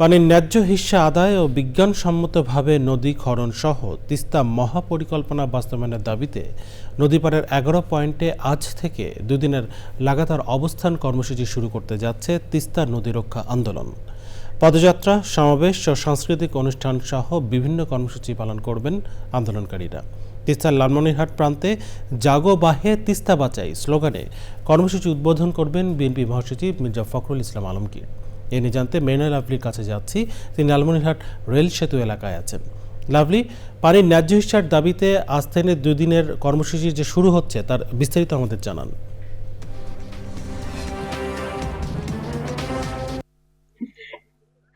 পানির ন্যায্য হিস্সা আদায় ও বিজ্ঞানসম্মতভাবে নদী খনন সহ তিস্তা মহাপরিকল্পনা বাস্তবায়নের দাবিতে নদীপাড়ের এগারো পয়েন্টে আজ থেকে দুদিনের লাগাতার অবস্থান কর্মসূচি শুরু করতে যাচ্ছে তিস্তা নদী রক্ষা আন্দোলন। পদযাত্রা, সমাবেশ ও সাংস্কৃতিক অনুষ্ঠান সহ বিভিন্ন কর্মসূচি পালন করবেন আন্দোলনকারীরা। তিস্তার লালমনিরহাট প্রান্তে জাগো বাহে তিস্তা বাঁচাই স্লোগানে কর্মসূচি উদ্বোধন করবেন বিএনপি মহাসচিব মির্জা ফখরুল ইসলাম আলমগীর। এ নিয়ে জানতে মেরিনা লাভলির কাছে যাচ্ছি। তিনি লালমনিরহাট রেল সেতু এলাকায় আছেন। লাভলি, পানির ন্যায্য হিসার দাবিতে আজ থেকে দুদিনের কর্মসূচি যে শুরু হচ্ছে, তার বিস্তারিত আমাদের জানান।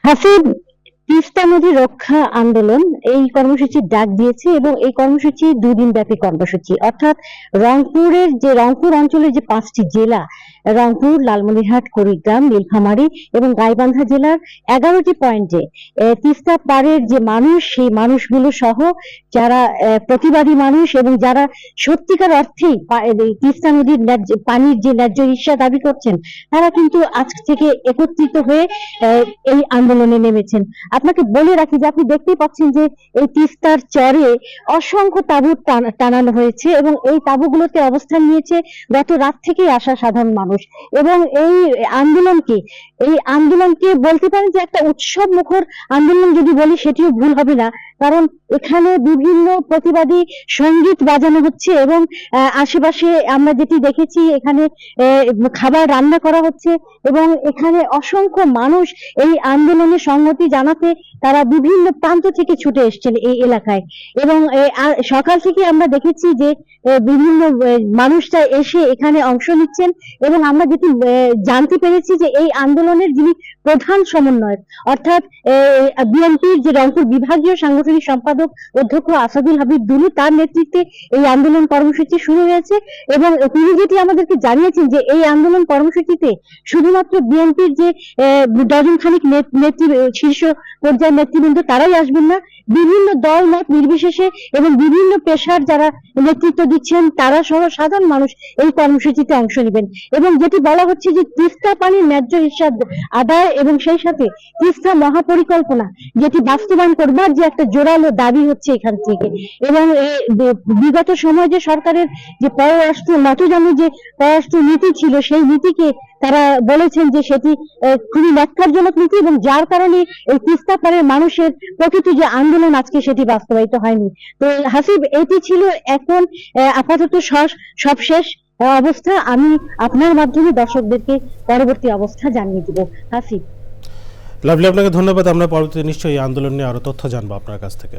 হাসিব তিস্তা নদী রক্ষা আন্দোলন, এই কর্মসূচির ডাক দিয়েছে এবং এই কর্মসূচি দুদিন ব্যাপী কর্মসূচি। অর্থাৎ রংপুরের যে রংপুর অঞ্চলের যে পাঁচটি জেলা, রংপুর, লালমনিরহাট, কুড়িগ্রাম, নীলফামারী এবং গাইবান্ধা জেলার এগারোটি পয়েন্টে তিস্তা পাড়ের যে মানুষ, সেই মানুষগুলো সহ যারা প্রতিবাদী মানুষ এবং যারা সত্যিকার অর্থেই তিস্তা নদীর পানির যে ন্যায্য হিস্সা দাবি করছেন, তারা কিন্তু আজ থেকে একত্রিত হয়ে এই আন্দোলনে নেমেছেন। আপনাকে বলে রাখি যে আপনি দেখতেই পাচ্ছেন যে এই তিস্তার চরে অসংখ্য তাঁবু টান- টানানো হয়েছে এবং এই তাঁবুগুলোতে অবস্থান নিয়েছে গত রাত থেকেই আসা সাধারণ মানুষ। এবং এই আন্দোলনকে এই আন্দোলনকে বলতে পারেন যে একটা উৎসব মুখর আন্দোলন যদি বলি, সেটিও ভুল হবে না। কারণ এখানে বিভিন্ন প্রতিবাদী সংগীত বাজানো হচ্ছে এবং আশেপাশে আমরা যেটি দেখেছি এখানে খাবার রান্না করা হচ্ছে এবং এখানে অসংখ্য মানুষ এই আন্দোলনে সংগতি জানাতে তারা বিভিন্ন প্রান্ত থেকে ছুটে এসেছেন এই এলাকায়। এবং সকাল থেকে আমরা দেখেছি যে বিভিন্ন মানুষরা এসে এখানে অংশ নিচ্ছেন এবং আমরা যেটি জানতে পেরেছি যে এই আন্দোলনের যিনি প্রধান সমন্বয়ক, অর্থাৎ বিএনপির যে রংপুর বিভাগীয় সাংগঠনিক সম্পাদক অধ্যক্ষ আসাদুল হাবিব দুলু তার নেতৃত্বে এই আন্দোলন কর্মসূচি শুরু হয়েছে এবং তিনি যেটি আমাদেরকে জানিয়েছেন যে এই আন্দোলন কর্মসূচিতে শুধুমাত্র বিএনপির যে ডজন খানিক নেতৃ শীর্ষ পর্যায়ের নেতৃবৃন্দ তারাই আসবেন না। বিভিন্ন দল, মত নির্বিশেষে এবং বিভিন্ন পেশার যারা নেতৃত্ব দিচ্ছেন, তারা সহ সাধারণ মানুষ এই কর্মসূচিতে অংশ নেবেন। এবং যেটি বলা হচ্ছে যে তিস্তা পানির ন্যায্য হিসাব আদায় এবং সেই সাথে তিস্তা মহাপরিকল্পনা, যেটি বাস্তবায়ন করবার যে একটা জোরালো দাবি হচ্ছে এখান থেকে। এবং বিগত সময় যে সরকারের যে পররাষ্ট্র নতজানু যে পররাষ্ট্র নীতি ছিল, সেই নীতিকে তারা বলেছেন যে সেটি খুবই ন্যক্কারজনক নীতি এবং যার কারণে এই তিস্তা পাড়ের মানুষের প্রকৃত যে আন্দোলন আজকে সেটি বাস্তবায়িত হয়নি। তো, হাসিব, এটি ছিল এখন আপাতত সবশেষ, অবস্থা। আমি আপনার মাধ্যমে দর্শকদেরকে পরবর্তী অবস্থা জানিয়ে দিব। হাসিব। লাভলি, আপনাকে ধন্যবাদ। আমরা পরবর্তীতে নিশ্চয়ই এই আন্দোলন নিয়ে আরও তথ্য জানব আপনার কাছ থেকে।